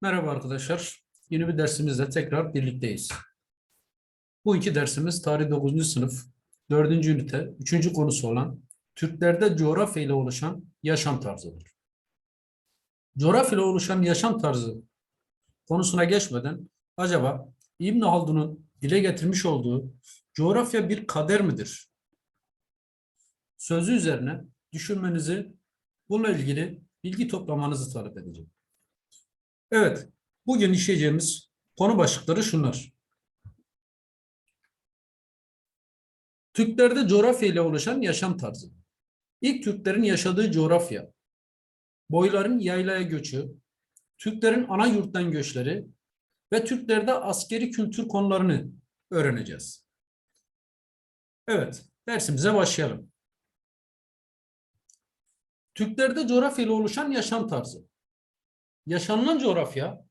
Merhaba arkadaşlar. Yeni bir dersimizle tekrar birlikteyiz. Bu iki dersimiz tarih 9. sınıf 4. ünite 3. konusu olan Türklerde coğrafya ile oluşan yaşam tarzıdır. Coğrafya ile oluşan yaşam tarzı konusuna geçmeden acaba İbn Haldun'un dile getirmiş olduğu coğrafya bir kader midir? Sözü üzerine düşünmenizi bununla ilgili bilgi toplamanızı talep edeceğim. Evet, bugün işleyeceğimiz konu başlıkları şunlar. Türklerde coğrafya ile oluşan yaşam tarzı. İlk Türklerin yaşadığı coğrafya, boyların yaylaya göçü, Türklerin ana yurttan göçleri ve Türklerde askeri kültür konularını öğreneceğiz. Evet, dersimize başlayalım. Türklerde coğrafya ile oluşan yaşam tarzı yaşanılan coğrafya,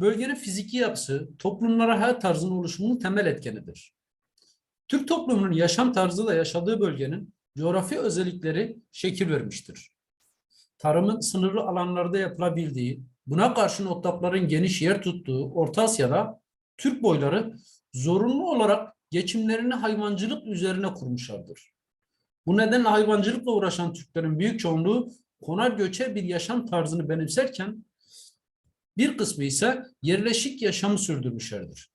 bölgenin fiziki yapısı, toplumlara hayat tarzının oluşumunun temel etkenidir. Türk toplumunun yaşam tarzı da yaşadığı bölgenin coğrafi özellikleri şekil vermiştir. Tarımın sınırlı alanlarda yapılabildiği, buna karşın otlakların geniş yer tuttuğu Orta Asya'da Türk boyları zorunlu olarak geçimlerini hayvancılık üzerine kurmuşlardır. Bu nedenle hayvancılıkla uğraşan Türklerin büyük çoğunluğu konar göçer bir yaşam tarzını benimserken bir kısmı ise yerleşik yaşamı sürdürmüşlerdir.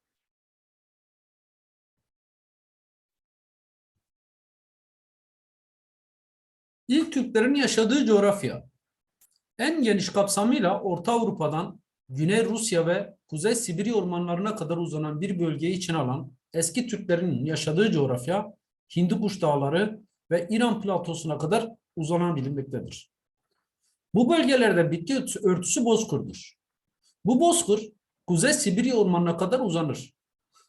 İlk Türklerin yaşadığı coğrafya en geniş kapsamıyla Orta Avrupa'dan Güney Rusya ve Kuzey Sibirya ormanlarına kadar uzanan bir bölgeyi içine alan eski Türklerin yaşadığı coğrafya Hindukuş Dağları ve İran platosuna kadar uzanan bilinmektedir. Bu bölgelerde bitki örtüsü bozkurdur. Bu bozkur Kuzey Sibirya ormanına kadar uzanır.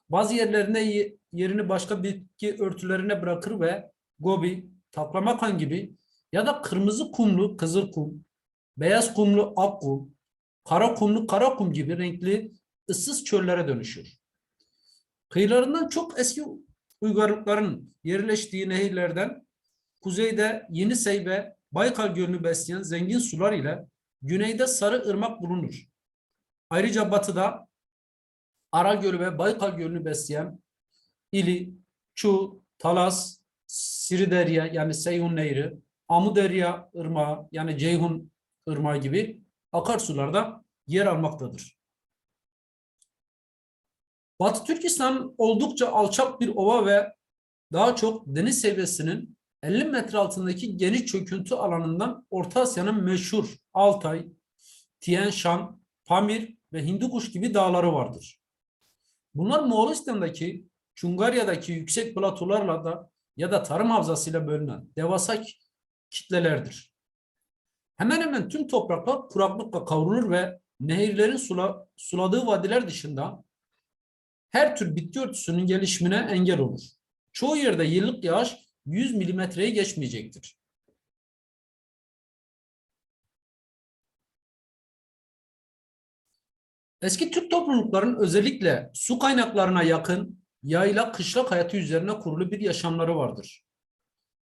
Bazı yerlerine yerini başka bitki örtülerine bırakır ve gobi, taklamakan gibi ya da kırmızı kumlu kızıl kum, beyaz kumlu ak kum, kara kumlu kara kum gibi renkli ıssız çöllere dönüşür. Kıyılarından çok eski uygarlıkların yerleştiği nehirlerden kuzeyde Yenisey ve Baykal Gölü'nü besleyen zengin sular ile güneyde Sarı Irmak bulunur. Ayrıca batıda Ara Gölü ve Baykal Gölü'nü besleyen İli, Çu, Talas, Siriderya yani Seyhun Nehri, Amuderya Irmağı yani Ceyhun Irmağı gibi akarsularda yer almaktadır. Batı Türkistan oldukça alçak bir ova ve daha çok deniz seviyesinin 50 metre altındaki geniş çöküntü alanından Orta Asya'nın meşhur Altay, Tien Shan, Pamir ve Hindukuş gibi dağları vardır. Bunlar Moğolistan'daki, Çungarya'daki yüksek platolarla da ya da tarım havzasıyla bölünen devasa kitlelerdir. Hemen hemen tüm topraklar kuraklıkla kavrulur ve nehirlerin sula, suladığı vadiler dışında her tür bitki örtüsünün gelişimine engel olur. Çoğu yerde yıllık yağış 100 milimetreyi geçmeyecektir. Eski Türk toplulukların özellikle su kaynaklarına yakın yayla kışlak hayatı üzerine kurulu bir yaşamları vardır.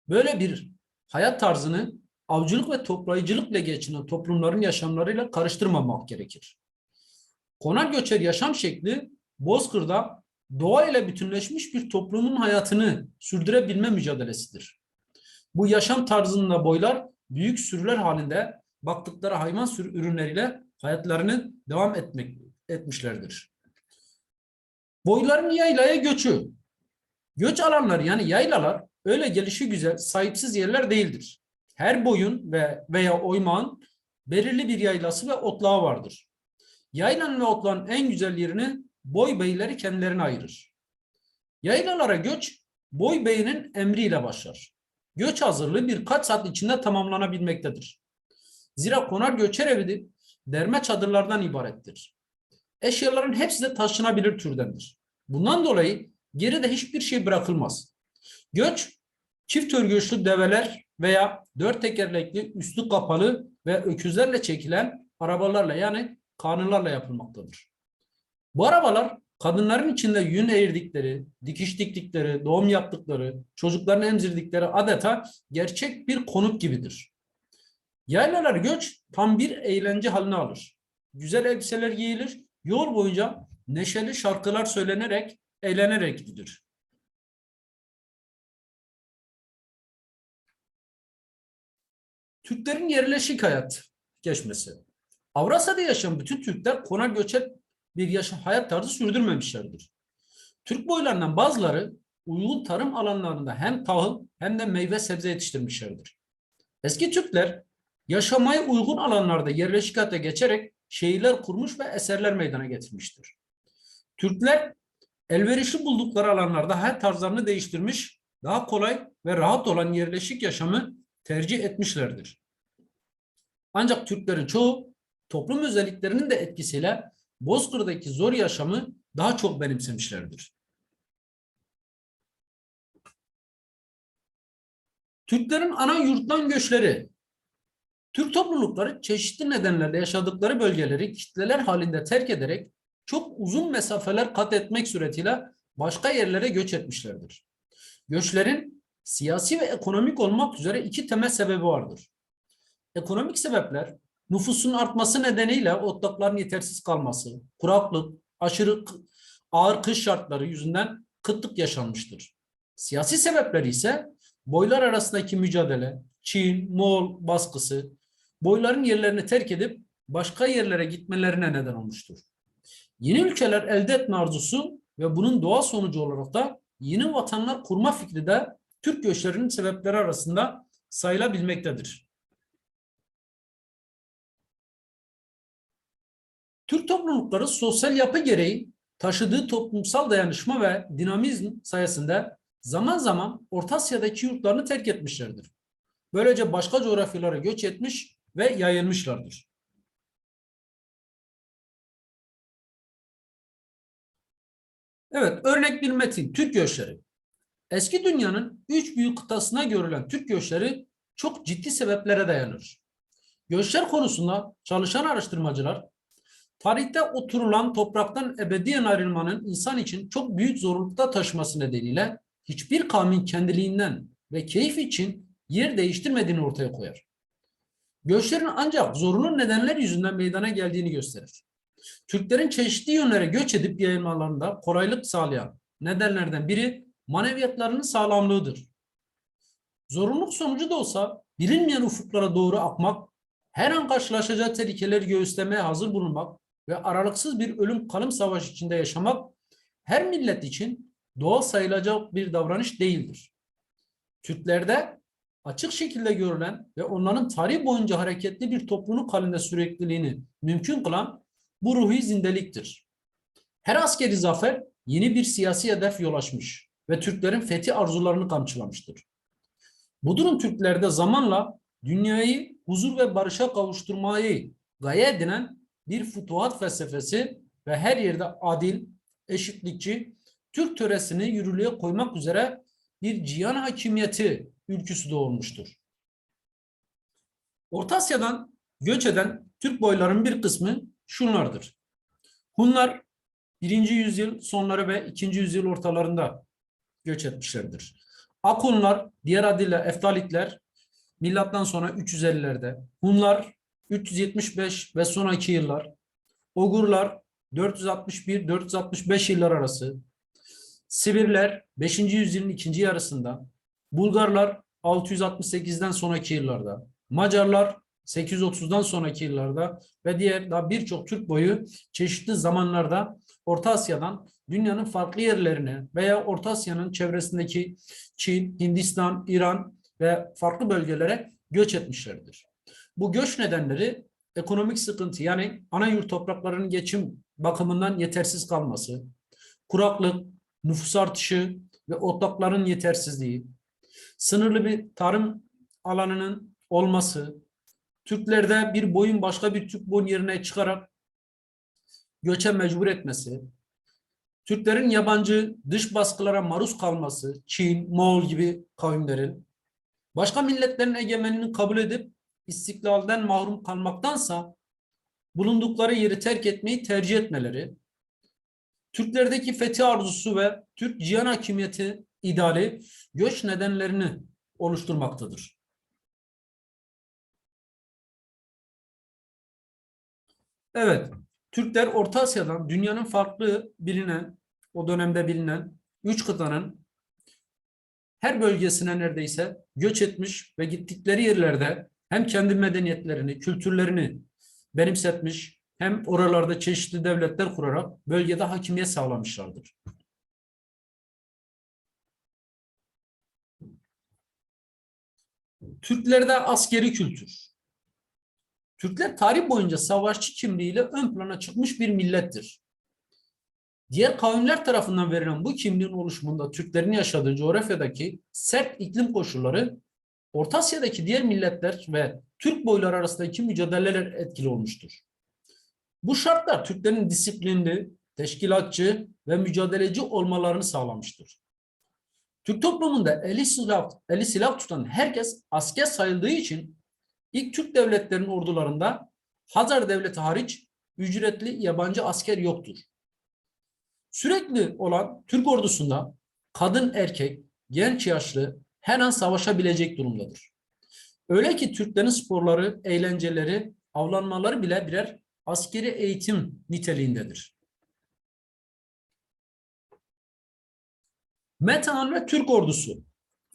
Böyle bir hayat tarzını avcılık ve toplayıcılıkla geçinen toplumların yaşamlarıyla karıştırmamak gerekir. Konak göçer yaşam şekli Bozkır'da doğa ile bütünleşmiş bir toplumun hayatını sürdürebilme mücadelesidir. Bu yaşam tarzında boylar büyük sürüler halinde baktıkları hayvan sürü ürünleriyle hayatlarını devam etmek etmişlerdir. Boyların yaylaya göçü. Göç alanları yani yaylalar öyle gelişi güzel, sahipsiz yerler değildir. Her boyun ve veya oymağın belirli bir yaylası ve otlağı vardır. Yaylanın ve otlağın en güzel yerini boy beyleri kendilerine ayırır. Yaylalara göç boy beyinin emriyle başlar. Göç hazırlığı birkaç saat içinde tamamlanabilmektedir. Zira konar göçer evi derme çadırlardan ibarettir. Eşyaların hepsi de taşınabilir türdendir. Bundan dolayı geride hiçbir şey bırakılmaz. Göç, çift örgüçlü develer veya dört tekerlekli üstü kapalı ve öküzlerle çekilen arabalarla yani kanırlarla yapılmaktadır. Bu arabalar kadınların içinde yün eğirdikleri, dikiş diktikleri, doğum yaptıkları, çocuklarını emzirdikleri adeta gerçek bir konut gibidir. Yaylalar göç tam bir eğlence haline alır. güzel elbiseler giyilir, yol boyunca neşeli şarkılar söylenerek, eğlenerek gidilir. Türklerin yerleşik hayat geçmesi. Avrasya'da yaşayan bütün Türkler konak göçer bir yaşam hayat tarzı sürdürmemişlerdir. Türk boylarından bazıları uygun tarım alanlarında hem tahıl hem de meyve sebze yetiştirmişlerdir. Eski Türkler yaşamaya uygun alanlarda yerleşik hayata geçerek şehirler kurmuş ve eserler meydana getirmiştir. Türkler elverişli buldukları alanlarda hayat tarzlarını değiştirmiş, daha kolay ve rahat olan yerleşik yaşamı tercih etmişlerdir. Ancak Türklerin çoğu toplum özelliklerinin de etkisiyle Bozkır'daki zor yaşamı daha çok benimsemişlerdir. Türklerin ana yurttan göçleri. Türk toplulukları çeşitli nedenlerle yaşadıkları bölgeleri kitleler halinde terk ederek çok uzun mesafeler kat etmek suretiyle başka yerlere göç etmişlerdir. Göçlerin siyasi ve ekonomik olmak üzere iki temel sebebi vardır. Ekonomik sebepler nüfusun artması nedeniyle otlakların yetersiz kalması, kuraklık, aşırı ağır kış şartları yüzünden kıtlık yaşanmıştır. Siyasi sebepler ise boylar arasındaki mücadele, Çin, Moğol baskısı, boyların yerlerini terk edip başka yerlere gitmelerine neden olmuştur. Yeni ülkeler elde etme arzusu ve bunun doğal sonucu olarak da yeni vatanlar kurma fikri de Türk göçlerinin sebepleri arasında sayılabilmektedir. Türk toplulukları sosyal yapı gereği taşıdığı toplumsal dayanışma ve dinamizm sayesinde zaman zaman Orta Asya'daki yurtlarını terk etmişlerdir. Böylece başka coğrafyalara göç etmiş ve yayılmışlardır. Evet, örnek bir metin, Türk göçleri. Eski dünyanın üç büyük kıtasına görülen Türk göçleri çok ciddi sebeplere dayanır. Göçler konusunda çalışan araştırmacılar, tarihte oturulan topraktan ebediyen ayrılmanın insan için çok büyük zorlukta taşıması nedeniyle hiçbir kavmin kendiliğinden ve keyif için yer değiştirmediğini ortaya koyar. Göçlerin ancak zorunlu nedenler yüzünden meydana geldiğini gösterir. Türklerin çeşitli yönlere göç edip yayılmalarında kolaylık sağlayan nedenlerden biri maneviyatlarının sağlamlığıdır. Zorunluluk sonucu da olsa bilinmeyen ufuklara doğru akmak, her an karşılaşacağı tehlikeleri göğüslemeye hazır bulunmak ve aralıksız bir ölüm kalım savaş içinde yaşamak her millet için doğal sayılacak bir davranış değildir. Türklerde açık şekilde görülen ve onların tarih boyunca hareketli bir topluluk halinde sürekliliğini mümkün kılan bu ruhi zindeliktir. Her askeri zafer yeni bir siyasi hedef yol açmış ve Türklerin fethi arzularını kamçılamıştır. Bu durum Türklerde zamanla dünyayı huzur ve barışa kavuşturmayı gaye edinen bir futuhat felsefesi ve her yerde adil, eşitlikçi, Türk töresini yürürlüğe koymak üzere bir cihan hakimiyeti ülküsü doğurmuştur. Orta Asya'dan göç eden Türk boyların bir kısmı şunlardır. Hunlar 1. yüzyıl sonları ve 2. yüzyıl ortalarında göç etmişlerdir. Akunlar, diğer adıyla Eftalitler milattan sonra 350'lerde. Hunlar 375 ve sonraki yıllar. Ogurlar 461-465 yıllar arası. Sibirler 5. yüzyılın ikinci yarısında. Bulgarlar 668'den sonraki yıllarda. Macarlar 830'dan sonraki yıllarda ve diğer daha birçok Türk boyu çeşitli zamanlarda Orta Asya'dan dünyanın farklı yerlerine veya Orta Asya'nın çevresindeki Çin, Hindistan, İran ve farklı bölgelere göç etmişlerdir. Bu göç nedenleri ekonomik sıkıntı yani ana yurt topraklarının geçim bakımından yetersiz kalması, kuraklık, nüfus artışı ve otlakların yetersizliği, sınırlı bir tarım alanının olması, Türklerde bir boyun başka bir Türk boyun yerine çıkarak göçe mecbur etmesi, Türklerin yabancı dış baskılara maruz kalması, Çin, Moğol gibi kavimlerin, başka milletlerin egemenliğini kabul edip istiklalden mahrum kalmaktansa bulundukları yeri terk etmeyi tercih etmeleri, Türklerdeki fethi arzusu ve Türk cihan hakimiyeti ideali göç nedenlerini oluşturmaktadır. Evet, Türkler Orta Asya'dan dünyanın farklı bilinen, o dönemde bilinen üç kıtanın her bölgesine neredeyse göç etmiş ve gittikleri yerlerde hem kendi medeniyetlerini, kültürlerini benimsetmiş, hem oralarda çeşitli devletler kurarak bölgede hakimiyet sağlamışlardır. Türklerde askeri kültür. Türkler tarih boyunca savaşçı kimliğiyle ön plana çıkmış bir millettir. Diğer kavimler tarafından verilen bu kimliğin oluşumunda Türklerin yaşadığı coğrafyadaki sert iklim koşulları Orta Asya'daki diğer milletler ve Türk boyları arasındaki mücadeleler etkili olmuştur. Bu şartlar Türklerin disiplinli, teşkilatçı ve mücadeleci olmalarını sağlamıştır. Türk toplumunda eli silah, eli silah tutan herkes asker sayıldığı için ilk Türk devletlerinin ordularında Hazar Devleti hariç ücretli yabancı asker yoktur. Sürekli olan Türk ordusunda kadın erkek, genç yaşlı her an savaşabilecek durumdadır. Öyle ki Türklerin sporları, eğlenceleri, avlanmaları bile birer askeri eğitim niteliğindedir. Metehan ve Türk ordusu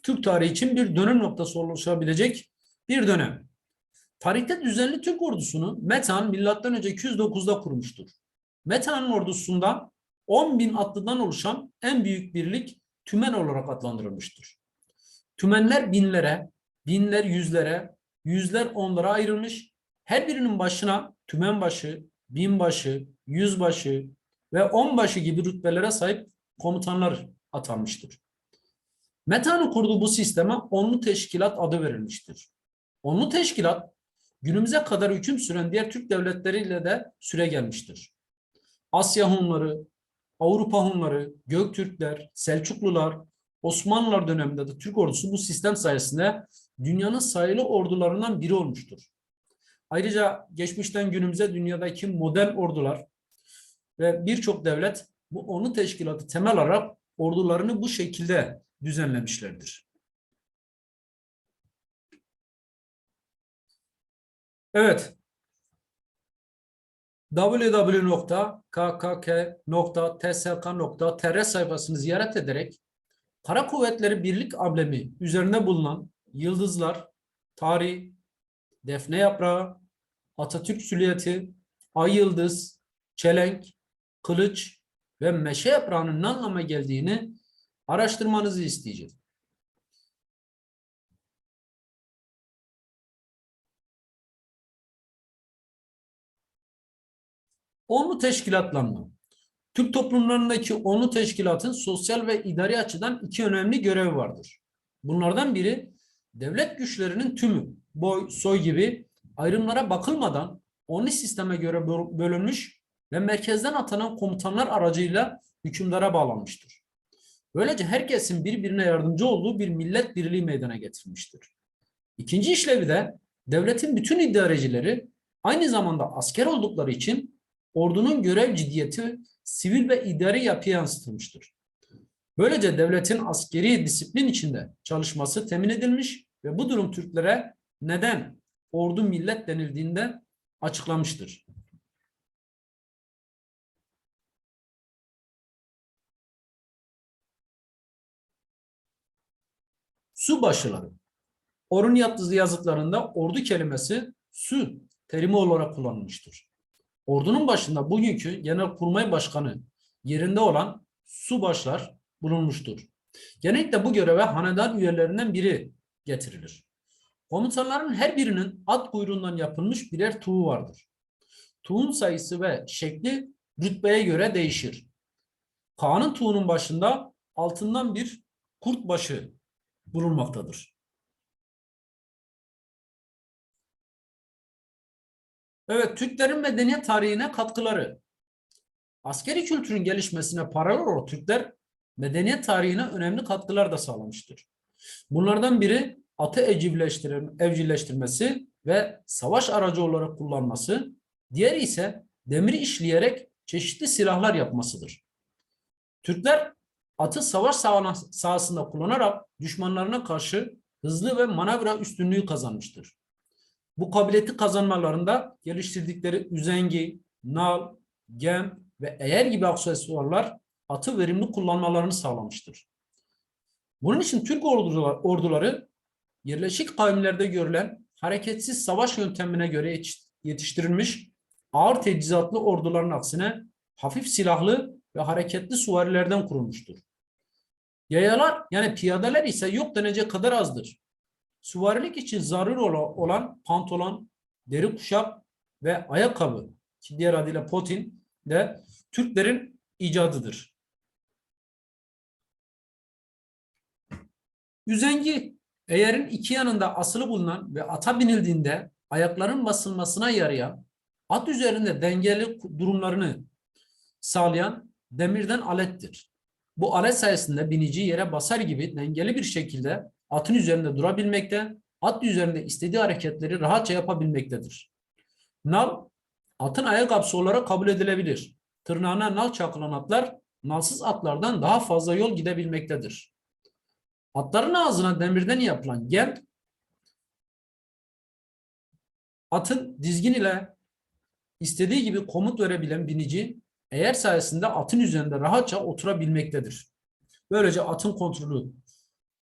Türk tarihi için bir dönüm noktası oluşabilecek bir dönem. Tarihte düzenli Türk ordusunu Metehan milattan önce 209'da kurmuştur. Metehan'ın ordusunda 10 bin atlıdan oluşan en büyük birlik tümen olarak adlandırılmıştır. Tümenler binlere, binler yüzlere, yüzler onlara ayrılmış. Her birinin başına tümenbaşı, binbaşı, yüzbaşı ve onbaşı gibi rütbelere sahip komutanlar atanmıştır. Meta'nın kurduğu bu sisteme onlu teşkilat adı verilmiştir. Onlu teşkilat günümüze kadar hüküm süren diğer Türk devletleriyle de süre gelmiştir. Asya Hunları, Avrupa Hunları, Göktürkler, Selçuklular, Osmanlılar döneminde de Türk ordusu bu sistem sayesinde dünyanın sayılı ordularından biri olmuştur. Ayrıca geçmişten günümüze dünyadaki model ordular ve birçok devlet bu onu teşkilatı temel alarak ordularını bu şekilde düzenlemişlerdir. Evet. www.kkk.tsk.tr sayfasını ziyaret ederek Kara Kuvvetleri Birlik Ablemi üzerinde bulunan yıldızlar, tarih, defne yaprağı, Atatürk süliyeti, ay yıldız, çelenk, kılıç ve meşe yaprağının ne anlama geldiğini araştırmanızı isteyeceğiz. Onlu teşkilatlanma. Türk toplumlarındaki onlu teşkilatın sosyal ve idari açıdan iki önemli görevi vardır. Bunlardan biri devlet güçlerinin tümü, boy, soy gibi ayrımlara bakılmadan onlu sisteme göre bölünmüş ve merkezden atanan komutanlar aracıyla hükümdara bağlanmıştır. Böylece herkesin birbirine yardımcı olduğu bir millet birliği meydana getirilmiştir. İkinci işlevi de devletin bütün idarecileri aynı zamanda asker oldukları için ordunun görev ciddiyeti sivil ve idari yapıya yansıtılmıştır. Böylece devletin askeri disiplin içinde çalışması temin edilmiş ve bu durum Türklere neden ordu millet denildiğinde açıklamıştır. Su başıları. Orun yazı yazıtlarında ordu kelimesi su terimi olarak kullanılmıştır. Ordunun başında bugünkü Genelkurmay Başkanı yerinde olan subaşlar bulunmuştur. Genellikle bu göreve hanedan üyelerinden biri getirilir. Komutanların her birinin at kuyruğundan yapılmış birer tuğu vardır. Tuğun sayısı ve şekli rütbeye göre değişir. Kağan'ın tuğunun başında altından bir kurt başı bulunmaktadır. Evet, Türklerin medeniyet tarihine katkıları. Askeri kültürün gelişmesine paralel olarak Türkler medeniyet tarihine önemli katkılar da sağlamıştır. Bunlardan biri atı evcilleştirmesi ve savaş aracı olarak kullanması, diğeri ise demiri işleyerek çeşitli silahlar yapmasıdır. Türkler atı savaş sahasında kullanarak düşmanlarına karşı hızlı ve manevra üstünlüğü kazanmıştır. Bu kabiliyeti kazanmalarında geliştirdikleri üzengi, nal, gem ve eğer gibi aksesuarlar atı verimli kullanmalarını sağlamıştır. Bunun için Türk ordular- orduları yerleşik kavimlerde görülen hareketsiz savaş yöntemine göre yetiş- yetiştirilmiş ağır teçhizatlı orduların aksine hafif silahlı ve hareketli süvarilerden kurulmuştur. Yayalar yani piyadeler ise yok denecek kadar azdır. Süvarilik için zaruri ola- olan pantolon, deri kuşak ve ayakkabı ki diğer adıyla potin de Türklerin icadıdır. Üzengi eğerin iki yanında asılı bulunan ve ata binildiğinde ayakların basılmasına yarayan at üzerinde dengeli durumlarını sağlayan demirden alettir. Bu alet sayesinde binici yere basar gibi dengeli bir şekilde atın üzerinde durabilmekte, at üzerinde istediği hareketleri rahatça yapabilmektedir. Nal, atın ayakkabısı olarak kabul edilebilir. Tırnağına nal çakılan atlar, nalsız atlardan daha fazla yol gidebilmektedir. Atların ağzına demirden yapılan gem, atın dizgin ile istediği gibi komut verebilen binici, eğer sayesinde atın üzerinde rahatça oturabilmektedir. Böylece atın kontrolü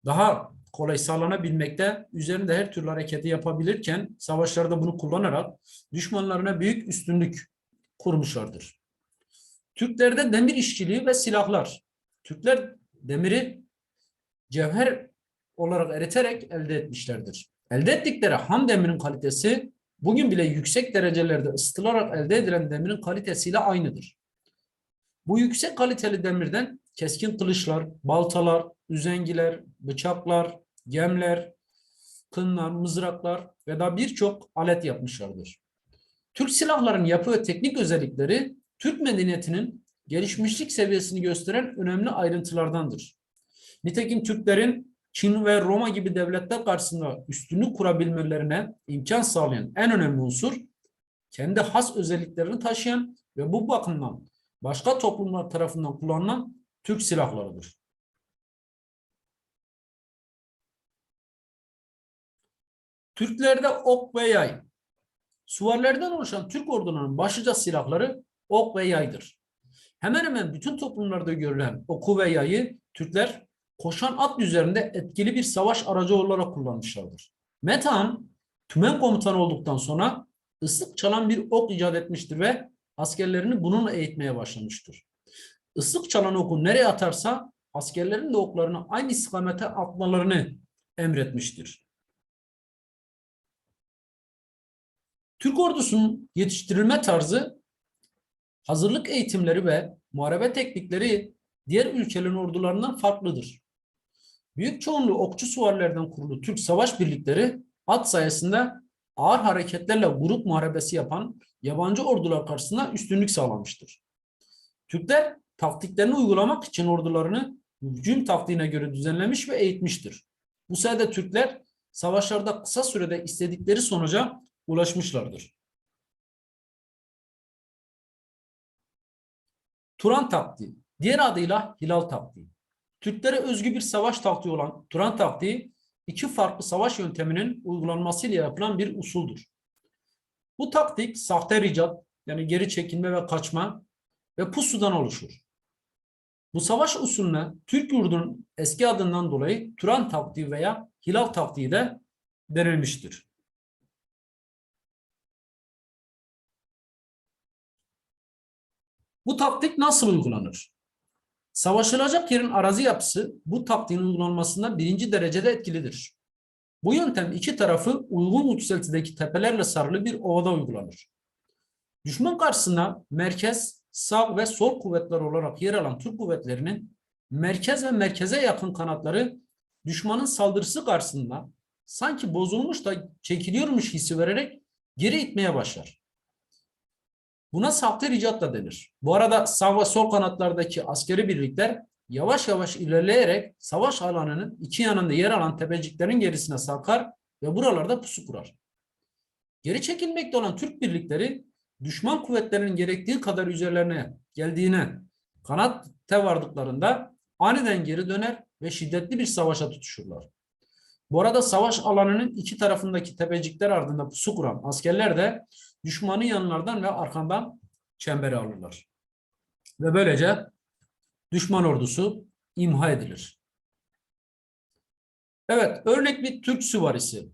daha kolay sağlanabilmekte, üzerinde her türlü hareketi yapabilirken savaşlarda bunu kullanarak düşmanlarına büyük üstünlük kurmuşlardır. Türklerde demir işçiliği ve silahlar. Türkler demiri cevher olarak eriterek elde etmişlerdir. Elde ettikleri ham demirin kalitesi bugün bile yüksek derecelerde ısıtılarak elde edilen demirin kalitesiyle aynıdır. Bu yüksek kaliteli demirden keskin kılıçlar, baltalar, üzengiler, bıçaklar, gemler, kınlar, mızraklar ve daha birçok alet yapmışlardır. Türk silahların yapı ve teknik özellikleri Türk medeniyetinin gelişmişlik seviyesini gösteren önemli ayrıntılardandır. Nitekim Türklerin Çin ve Roma gibi devletler karşısında üstünlük kurabilmelerine imkan sağlayan en önemli unsur kendi has özelliklerini taşıyan ve bu bakımdan başka toplumlar tarafından kullanılan Türk silahlarıdır. Türklerde ok ve yay. Süvarilerden oluşan Türk ordularının başlıca silahları ok ve yaydır. Hemen hemen bütün toplumlarda görülen oku ve yayı Türkler koşan at üzerinde etkili bir savaş aracı olarak kullanmışlardır. Metehan tümen komutanı olduktan sonra ıslık çalan bir ok icat etmiştir ve askerlerini bununla eğitmeye başlamıştır. Islık çalan oku nereye atarsa askerlerin de oklarını aynı istikamete atmalarını emretmiştir. Türk ordusunun yetiştirilme tarzı, hazırlık eğitimleri ve muharebe teknikleri diğer ülkelerin ordularından farklıdır. Büyük çoğunluğu okçu süvarilerden kurulu Türk savaş birlikleri at sayesinde ağır hareketlerle grup muharebesi yapan yabancı ordular karşısında üstünlük sağlamıştır. Türkler taktiklerini uygulamak için ordularını hücum taktiğine göre düzenlemiş ve eğitmiştir. Bu sayede Türkler savaşlarda kısa sürede istedikleri sonuca ulaşmışlardır. Turan taktiği, diğer adıyla hilal taktiği. Türklere özgü bir savaş taktiği olan Turan taktiği, iki farklı savaş yönteminin uygulanmasıyla yapılan bir usuldur. Bu taktik sahte ricat, yani geri çekilme ve kaçma ve pusudan oluşur. Bu savaş usulüne Türk yurdunun eski adından dolayı Turan taktiği veya hilal taktiği de denilmiştir. Bu taktik nasıl uygulanır? Savaşılacak yerin arazi yapısı bu taktiğin uygulanmasında birinci derecede etkilidir. Bu yöntem iki tarafı uygun yükseltideki tepelerle sarılı bir ovada uygulanır. Düşman karşısında merkez, sağ ve sol kuvvetler olarak yer alan Türk kuvvetlerinin merkez ve merkeze yakın kanatları düşmanın saldırısı karşısında sanki bozulmuş da çekiliyormuş hissi vererek geri itmeye başlar. Buna sahte ricat da denir. Bu arada sağ ve sol kanatlardaki askeri birlikler yavaş yavaş ilerleyerek savaş alanının iki yanında yer alan tepeciklerin gerisine sarkar ve buralarda pusu kurar. Geri çekilmekte olan Türk birlikleri düşman kuvvetlerinin gerektiği kadar üzerlerine geldiğine kanat vardıklarında aniden geri döner ve şiddetli bir savaşa tutuşurlar. Bu arada savaş alanının iki tarafındaki tepecikler ardında pusu kuran askerler de düşmanı yanlardan ve arkandan çembere alırlar. Ve böylece düşman ordusu imha edilir. Evet, örnek bir Türk süvarisi.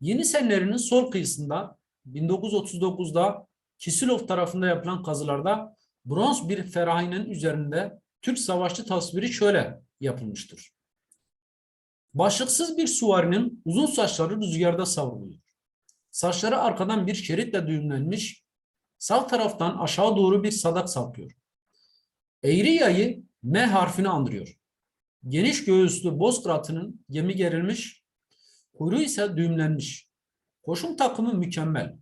Yenisenlerinin sol kıyısında 1939'da Kisilov tarafında yapılan kazılarda bronz bir ferahinenin üzerinde Türk savaşçı tasviri şöyle yapılmıştır. Başlıksız bir suvarinin uzun saçları rüzgarda savruluyor. Saçları arkadan bir şeritle düğümlenmiş, sağ taraftan aşağı doğru bir sadak sapıyor. Eğri yayı M harfini andırıyor. Geniş göğüslü bozkıratının gemi gerilmiş, kuyruğu ise düğümlenmiş. Koşum takımı mükemmel.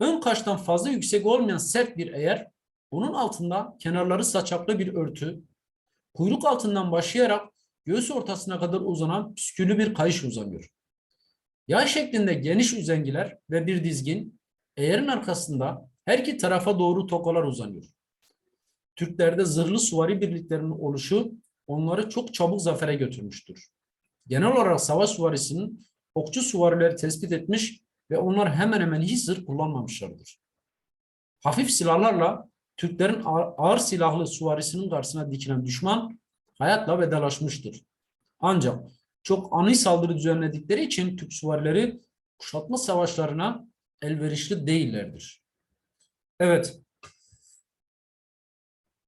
Ön kaştan fazla yüksek olmayan sert bir eğer, bunun altında kenarları saçaklı bir örtü, kuyruk altından başlayarak göğüs ortasına kadar uzanan püsküllü bir kayış uzanıyor. Yay şeklinde geniş üzengiler ve bir dizgin, eğerin arkasında her iki tarafa doğru tokalar uzanıyor. Türklerde zırhlı suvari birliklerinin oluşu onları çok çabuk zafere götürmüştür. Genel olarak savaş suvarisinin okçu suvarileri tespit etmiş ve onlar hemen hemen hiç zırh kullanmamışlardır. Hafif silahlarla Türklerin ağır, silahlı suvarisinin karşısına dikilen düşman hayatla vedalaşmıştır. Ancak çok ani saldırı düzenledikleri için Türk süvarileri kuşatma savaşlarına elverişli değillerdir. Evet.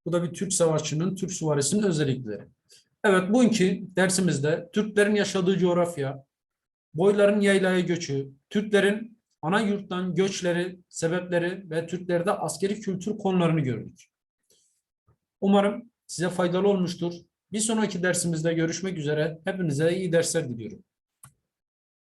Bu da bir Türk savaşçının, Türk süvarisinin özellikleri. Evet, bugünkü dersimizde Türklerin yaşadığı coğrafya, boyların yaylaya göçü, Türklerin ana yurttan göçleri, sebepleri ve Türklerde askeri kültür konularını gördük. Umarım size faydalı olmuştur. Bir sonraki dersimizde görüşmek üzere. Hepinize iyi dersler diliyorum.